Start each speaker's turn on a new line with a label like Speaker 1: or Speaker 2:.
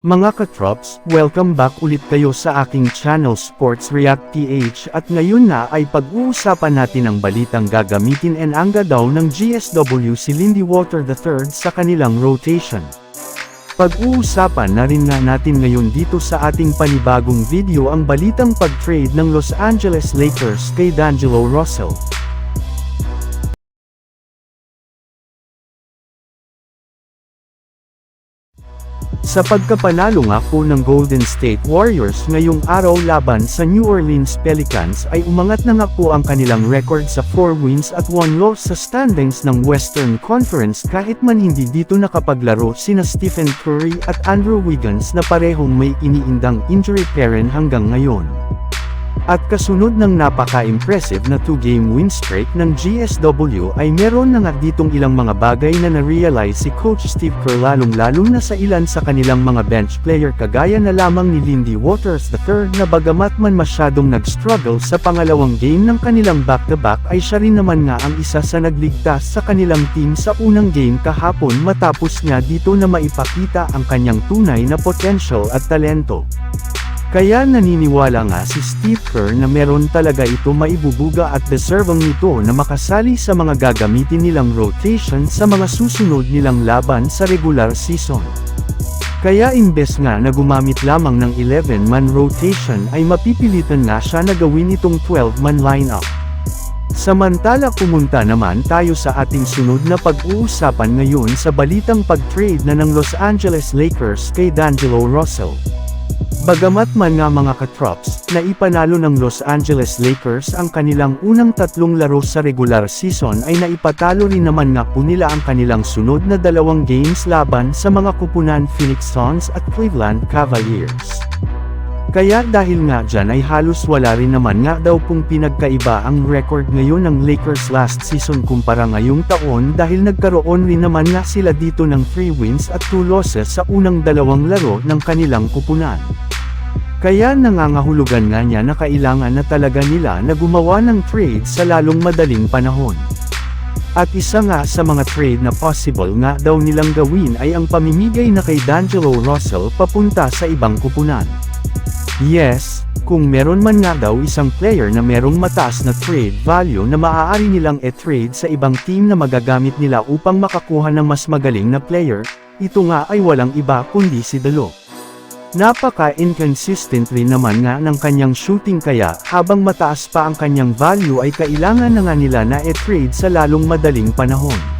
Speaker 1: Mga katrops, welcome back ulit kayo sa aking channel Sports React PH at ngayon na ay pag-uusapan natin ang balitang gagamitin and anga daw ng GSW si Lindy Water III sa kanilang rotation. Pag-uusapan na rin nga natin ngayon dito sa ating panibagong video ang balitang pag-trade ng Los Angeles Lakers kay D'Angelo Russell. Sa pagkapanalo nga po ng Golden State Warriors ngayong araw laban sa New Orleans Pelicans ay umangat na nga po ang kanilang record sa 4 wins at 1 loss sa standings ng Western Conference kahit man hindi dito nakapaglaro sina Stephen Curry at Andrew Wiggins na parehong may iniindang injury parent hanggang ngayon. At kasunod ng napaka-impressive na 2-game win streak ng GSW ay meron na nga ditong ilang mga bagay na na-realize si Coach Steve Kerr lalong-lalo na sa ilan sa kanilang mga bench player kagaya na lamang ni Lindy Waters III na bagamat man masyadong nag-struggle sa pangalawang game ng kanilang back-to-back ay siya rin naman nga ang isa sa nagligtas sa kanilang team sa unang game kahapon matapos niya dito na maipakita ang kanyang tunay na potential at talento. Kaya naniniwala nga si Steve Kerr na meron talaga ito maibubuga at deserving nito na makasali sa mga gagamitin nilang rotation sa mga susunod nilang laban sa regular season. Kaya imbes nga na gumamit lamang ng 11-man rotation ay mapipilitan nga siya na gawin itong 12-man lineup. Samantala pumunta naman tayo sa ating sunod na pag-uusapan ngayon sa balitang pag-trade na ng Los Angeles Lakers kay D'Angelo Russell. Bagamat man nga mga katrops, na ipanalo ng Los Angeles Lakers ang kanilang unang tatlong laro sa regular season ay naipatalo rin naman nga po nila ang kanilang sunod na dalawang games laban sa mga kupunan Phoenix Suns at Cleveland Cavaliers. Kaya dahil nga dyan ay halos wala rin naman nga daw pong pinagkaiba ang record ngayon ng Lakers last season kumpara ngayong taon dahil nagkaroon rin naman nga sila dito ng 3 wins at 2 losses sa unang dalawang laro ng kanilang kupunan. Kaya nangangahulugan nga niya na kailangan na talaga nila na gumawa ng trade sa lalong madaling panahon. At isa nga sa mga trade na possible nga daw nilang gawin ay ang pamimigay na kay D'Angelo Russell papunta sa ibang kupunan. Yes, kung meron man nga daw isang player na merong mataas na trade value na maaari nilang e-trade sa ibang team na magagamit nila upang makakuha ng mas magaling na player, ito nga ay walang iba kundi si Dalo. Napaka-inconsistent rin naman nga ng kanyang shooting kaya habang mataas pa ang kanyang value ay kailangan na nga nila na e-trade sa lalong madaling panahon.